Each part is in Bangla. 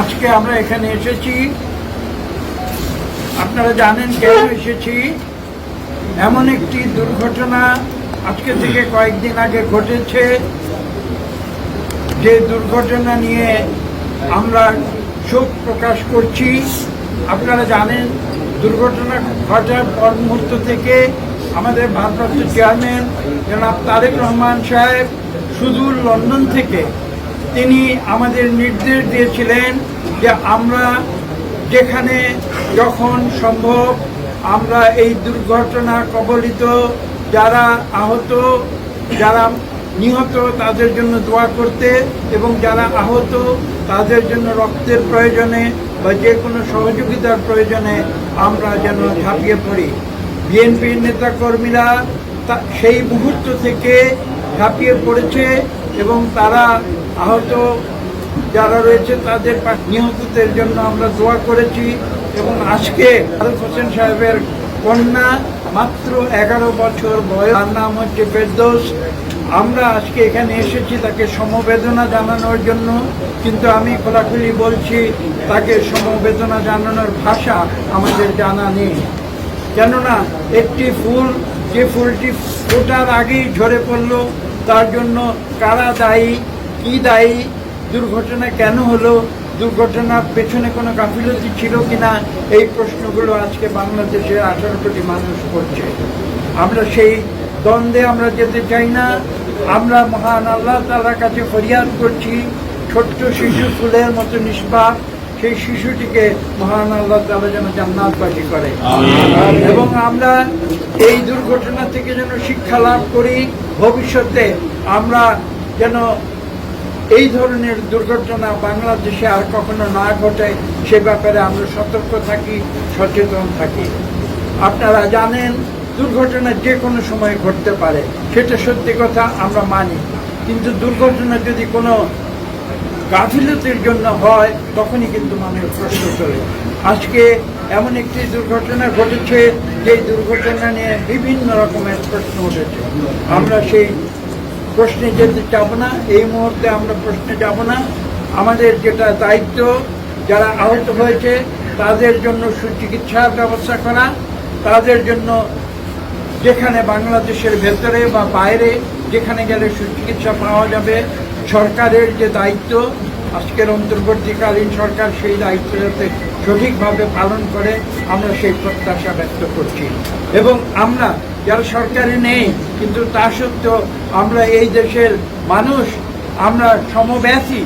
আজকে আমরা এখানে এসেছি। আপনারা জানেন কেন এসেছি? এমন একটি দুর্ঘটনা আজকে থেকে কয়েকদিন আগে ঘটেছে। যে দুর্ঘটনা নিয়ে আমরা শোক প্রকাশ করছি। আপনারা জানেন, দুর্ঘটনা ঘটার পর মুহূর্ত থেকে আমাদের ভারপ্রাপ্ত চেয়ারম্যান জনাব তারেক রহমান সাহেব সুদূর লন্ডন থেকে তিনি আমাদের নির্দেশ দিয়েছিলেন যে আমরা যেখানে যখন সম্ভব আমরা এই দুর্ঘটনা কবলিত যারা আহত, যারা নিহত তাদের জন্য দোয়া করতে এবং যারা আহত তাদের জন্য রক্তের প্রয়োজনে বা যে কোনো সহযোগিতার প্রয়োজনে আমরা যেন ঝাঁপিয়ে পড়ি। বিএনপির নেতাকর্মীরা সেই মুহূর্ত থেকে ঝাঁপিয়ে পড়েছে এবং তারা আহত যারা রয়েছে তাদের নিহতদের জন্য আমরা দোয়া করেছি এবং আজকে ফারুক হোসেন সাহেবের কন্যা মাত্র এগারো বছর বয়স। তার নাম হচ্ছে ফেরদৌস। আমরা আজকে এখানে এসেছি তাকে সমবেদনা জানানোর জন্য, কিন্তু আমি খোলাখুলি বলছি, তাকে সমবেদনা জানানোর ভাষা আমাদের জানা নেই। কেননা একটি ফুল, যে ফুলটি ফোটার আগেই ঝরে পড়ল তার জন্য কারা দায়ী কি দায়ী দুর্ঘটনা কেন হলো দুর্ঘটনার পেছনে কোনো গাফিলতি ছিল কিনা এই প্রশ্নগুলো আজকে বাংলাদেশের আঠারো কোটি মানুষ করছে। আমরা সেই দ্বন্দ্বে আমরা যেতে চাই না। আমরা মহান আল্লাহ তালার কাছে ফরিয়াদ করছি। ছোট্ট শিশু ফুলের মতো নিষ্পাপ সেই শিশুটিকে মহান আল্লাহ তালা যেন জান্নাতবাসী করে। এবং আমরা এই দুর্ঘটনা থেকে যেন শিক্ষা লাভ করি। ভবিষ্যতে আমরা যেন এই ধরনের দুর্ঘটনা বাংলাদেশে আর কখনো না ঘটে, সে ব্যাপারে আমরা সতর্ক থাকি, সচেতন থাকি। আপনারা জানেন, দুর্ঘটনা যে কোনো সময় ঘটতে পারে, সেটা সত্যি কথা আমরা মানি। কিন্তু দুর্ঘটনা যদি কোনো গাফিলতির জন্য হয়, তখনই কিন্তু মানুষ প্রশ্ন তোলে আজকে এমন একটি দুর্ঘটনা ঘটেছে, যে দুর্ঘটনা নিয়ে বিভিন্ন রকমের প্রশ্ন উঠেছে। আমরা সেই প্রশ্নে যেতে যাব না, এই মুহূর্তে আমরা প্রশ্নে যাব না। আমাদের যেটা দায়িত্ব, যারা আহত হয়েছে, তাদের জন্য সুচিকিৎসার ব্যবস্থা করা, তাদের জন্য যেখানে বাংলাদেশের ভেতরে বা বাইরে যেখানে গেলে সুচিকিৎসা পাওয়া যাবে সরকারের যে দায়িত্ব, আজকের অন্তর্বর্তীকালীন সরকার সেই দায়িত্ব যাতে সঠিকভাবে পালন করে, আমরা সেই প্রত্যাশা ব্যক্ত করছি। এবং আমরা যারা সরকারে নেই, কিন্তু তা সত্ত্বেও আমরা এই দেশের মানুষ, আমরা সমব্যাথী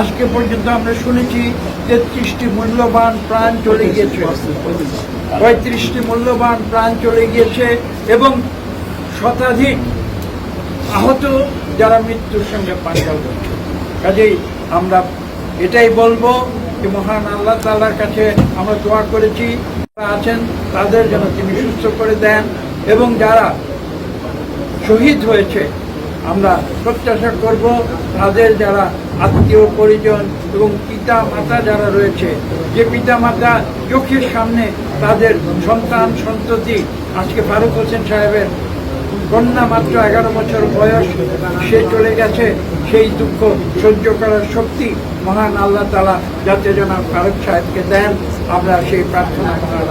আজকে পর্যন্ত আমরা শুনেছি তেত্রিশটি মূল্যবান প্রাণ চলে গিয়েছে, পঁয়ত্রিশটি মূল্যবান প্রাণ চলে গিয়েছে এবং শতাধিক আহত যারা মৃত্যুর সঙ্গে পাঞ্জাল কাজেই আমরা এটাই বলব যে মহান আল্লাহ তাল্লার কাছে আমরা দোয়া করেছি আছেন তাদের যেন তিনি সুস্থ করে দেন এবং যারা শহীদ হয়েছে, আমরা প্রত্যাশা করব তাদের যারা আত্মীয় পরিজন এবং পিতা মাতা যারা রয়েছে, যে পিতা মাতা চোখের সামনে তাদের সন্তান সন্ততি, আজকে ফারুক হোসেন সাহেবের কন্যা মাত্র এগারো বছর বয়স, সে চলে গেছে সেই দুঃখ সহ্য করার শক্তি মহান আল্লাহ তালা যাতে যেন ফারুক সাহেবকে দেন আমরা সেই প্রার্থনা করার।